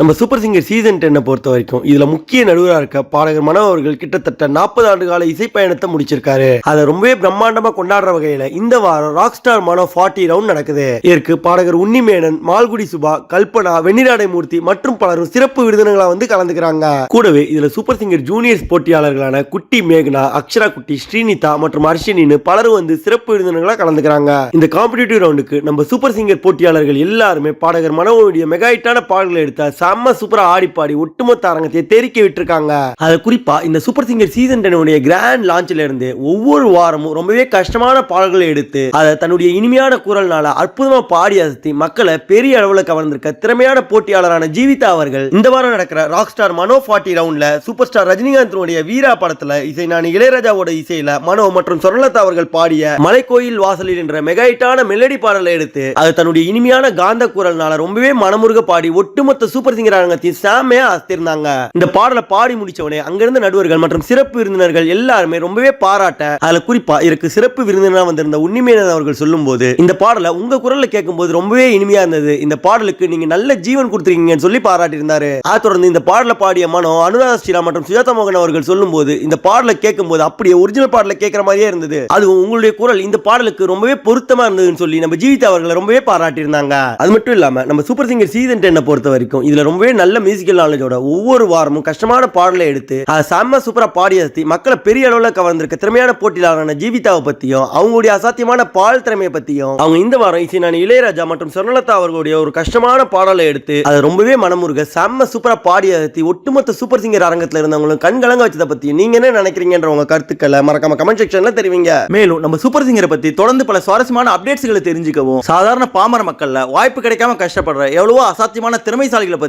நம்ம super singer season டென்னை பொறுத்த வரைக்கும் இதுல முக்கிய நடுவராக இருக்க பாடகர் மனோ அவர்கள் கிட்டத்தட்ட நாற்பது ஆண்டு கால இசை பயணத்தை முடிச்சிருக்காரு. அதை ரொம்பவே பிரம்மாண்டமா கொண்டாடுற வகையில இந்த வாரம் rock star Mano forty round நடக்குது. இதற்கு பாடகர் உன்னிமேனன் மால்குடி சுபா கல்பனா வெண்ணிராடை மூர்த்தி மற்றும் பலரும் சிறப்பு விருந்தினர்களா வந்து கலந்துக்கிறாங்க. கூடவே இதுல சூப்பர் சிங்கர் ஜூனியர்ஸ் போட்டியாளர்களான குட்டி மேகனா அக்ஷரா குட்டி ஸ்ரீனிதா மற்றும் அர்ஷினின்னு பலரும் வந்து சிறப்பு விருந்தினர்களா கலந்துக்கிறாங்க. இந்த காம்படிட்டிவ் ரவுண்டுக்கு நம்ம சூப்பர் சிங்கர் போட்டியாளர்கள் எல்லாருமே பாடகர் மனோவுடைய மெகாயிட்டான பாடல்களை எடுத்த செம்ம சூப்பரா ஆடி பாடி ஒட்டுமொத்த அரங்கத்தை தெரிக்க விட்டுருக்காங்க. அது குறிப்பா இந்த சூப்பர் சிங்கர் சீசன் டென்னுடைய கிராண்ட் லான்ச்ல இருந்து ஒவ்வொரு வாரமும் ரொம்பவே கஷ்டமான பாடல்களை எடுத்து அதை தன்னுடைய இனிமையான குரல்னால அற்புதமா பாடி அசத்தி மக்களை பெரிய அளவுல கவர்ந்திருக்க திறமையான போட்டியாளரான ஜீவிதா அவர்கள் இந்த வாரம் நடக்கிற ராக் ஸ்டார் மனோ ஃபார்ட்டி ரவுண்ட்ல சூப்பர் ஸ்டார் ரஜினிகாந்தினுடைய வீரா படத்துல இசை நான் இளையராஜாவோட இசையில மனோ மற்றும் சொர்ணலதா அவர்கள் பாடிய மலைக்கோயில் வாசலில் என்ற மெகாயிட்டான மெலடி பாடலை எடுத்து அது தன்னுடைய இனிமையான காந்த குரல்னால ரொம்பவே மனமுருக பாடி ஒட்டுமொத்த சூப்பர் சிங்கர் செம்மையா அசத்திருந்தாங்க இந்த பாடலை பாடி முடிச்சவனே அங்கிருந்த நடுவர்கள் மற்றும் சிறப்பு விருந்தினர்கள் எல்லாருமே ரொம்பவே பாராட்ட அதுல குறிப்பா இருக்கு. சிறப்பு விருந்தினரா வந்திருந்த உன்னிமேனன் அவர்கள் சொல்லும்போது இந்த பாடலை உங்க குரல்ல கேட்கும் போது ரொம்பவே இனிமையா இருந்தது. இந்த பாடலுக்கு நீங்க நல்ல ஜீவன் கொடுத்துருக்கீங்கன்னு சொல்லி பாராட்டியிருந்தாரு. அதை தொடர்ந்து இந்த பாடலை பாடிய மனோ அனுராதா ஸ்ரீராம் மற்றும் சுஜாதா மோகன் அவர்கள் சொல்லும்போது இந்த பாடலை கேட்கும்போது அப்படியே ஒரிஜினல் பாடலை கேட்கிற மாதிரியே இருந்தது. அது உங்களுடைய குரல் இந்த பாடலுக்கு ரொம்பவே பொருத்தமா இருந்ததுன்னு சொல்லி நம்ம ஜீவிதா அவர்களை ரொம்பவே பாராட்டியிருந்தாங்க. அது மட்டும் இல்லாம நம்ம சூப்பர் சிங்கர் சீசன் டென்னை பொறுத்த வரைக்கும் இதுல ரொம்பவே நல்ல மியூசிக்கல் நாலேஜோட ஒவ்வொரு வாரமும் கஷ்டமான பாடலை எடுத்து அதை செம்ம சூப்பரா பாடி அசத்தி மக்களை பெரிய அளவில் கவர்ந்திருக்க திறமையான போட்டியாளரான ஜீவிதாவை பற்றியும் அவங்களுடைய அசாத்தியமான பால் திறமையை பற்றியும் அவங்க இந்த வாரம் இசை நான் இளையராஜா மற்றும் சொர்ணலதா அவர்களுடைய ஒரு கஷ்டமான பாடலை எடுத்து அதை ரொம்பவே மனமுருக செம்ம சூப்பராக பாடி அசத்தி ஒட்டுமொத்த சூப்பர் சிங்கர் அரங்கத்தில் இருந்தவங்களும் கண் கலங்க வச்சதை பற்றி நீங்க என்ன நினைக்கிறீங்கன்ற உங்க கருத்துக்களை மறக்காம கமெண்ட் செக்ஷன்ல தெரிவிங்க. மேலும் நம்ம சூப்பர் சிங்கரை பத்தி தொடர்ந்து பல சுவாரஸ்யமான அப்டேட்ஸ்களை தெரிஞ்சுக்கவும் சாதாரண பாமர மக்களில் வாய்ப்பு கிடைக்காம கஷ்டப்படுற எவ்வளவோ அசாத்தியமான திறமைசாலிகளை பற்றி